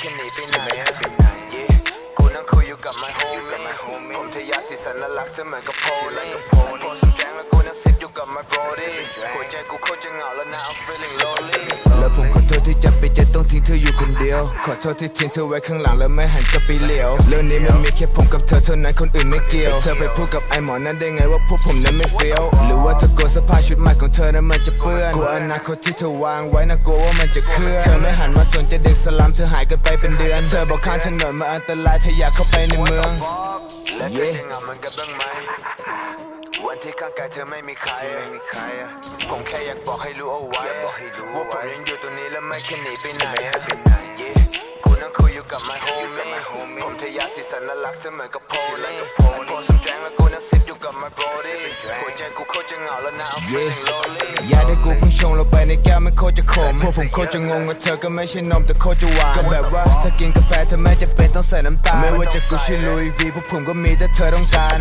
คิดหนีไปไหนอะกูนั่งคุยอยู่กับ my homie ผมทยาสีสันน่ารักเสมือนกับโพลีโพสมแจงแล้วกูนั่งซิดอยู่กับ my brody หัวใจกูโคตรจะเหงาแล้วนะ I'm feeling lonely แล้วผมขอโทษที่จำเป็นจะต้องทิ้งเธออยู่คนเดียว ขอโทษที่ทิ้งเธอไว้ข้างหลังแล้วไม่หันกลับไปเหลียว เรื่องนี้มันมีแค่ผมกับเธอเท่านั้นคนอื่นไม่เกี่ยว เธอไปพูดกับไอ้หมอนั้นได้ไงว่าพวกผมนั้นไม่เฟี้ยว หรือว่าเธอกลัวสื้อผ้าชุดใหม่ของเธอนั้นมันจะเปื้อนกลัวอนาคตที่เธอวางไว้นะกลัวว่ามันจะเคลื่อนเธอไม่ หันมาสนใจเด็กสลัมเธอหายกันไปเป็นเดือน เธอบอกข้างถนนมันอันตรายเธออยากเข้าไปในเมืองและเธอจะเหงาเหมือนกันบ้างไหมวันที่ข้างกายเธอไม่มีใครไม่มีใครอะผมแค่อยากบอกให้รู้เอาไว้ว่าผมยังอยู่ตรงนี้และไม่คิดหนีไปไหนอะ Yeah กูนั่งคุยอยู่กับ my homie ผมทยาสีสันน่ารักเสมือนกับโพลี โคตรจะเหงาแล้วนะ I'm feeling lonely ยากได้กูเพิ่งชงลงไปในแก้วมันโคตรจะขมพวกผมโคตรจะงงว่าเธอก็ไม่ใช่นมแต่โคตรจะหวานก็แบบว่าถ้ากินกาแฟเธอไม่จะเป็นต้องใส่น้ำตาลไม่ว่าจะกูชื่อลุยวีพวกผมก็มีแต่เธอต้องการ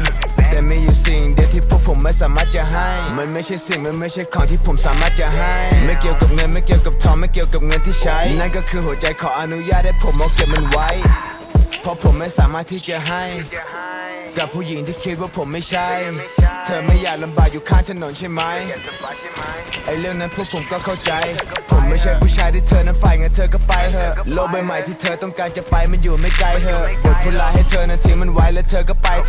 แต่มีอยู่สิ่งเดียวที่พวกผมไม่สามารถจะให้ มันไม่ใช่สิ่งมันไม่ใช่ของที่ผมสามารถจะให้ ไม่เกี่ยวกับเงินไม่เกี่ยวกับทองไม่เกี่ยวกับเงินที่ใช้ นั่นก็คือหัวใจขออนุญาตให้ผมเอาเก็บมันไว้ เพราะผมไม่สามารถที่จะให้ กับผู้หญิงที่คิดว่าผมไม่ใช่ เธอไม่อยากลำบากอยู่ข้างถนนใช่ไหมไอเรื่องนั้นพวกผมก็เข้าใจ ผมไม่ใช่ผู้ชายที่เธอนั้นฝ่ายงั้นเธอก็ไปเถอะโลกใบใหม่ที่เธอต้องการจะไปมันอยู่ไม่ไกลเถอะบทพูดลาให้เธอนั้นทิ้งมันไว้แล้วเธอก็ไปเถอะ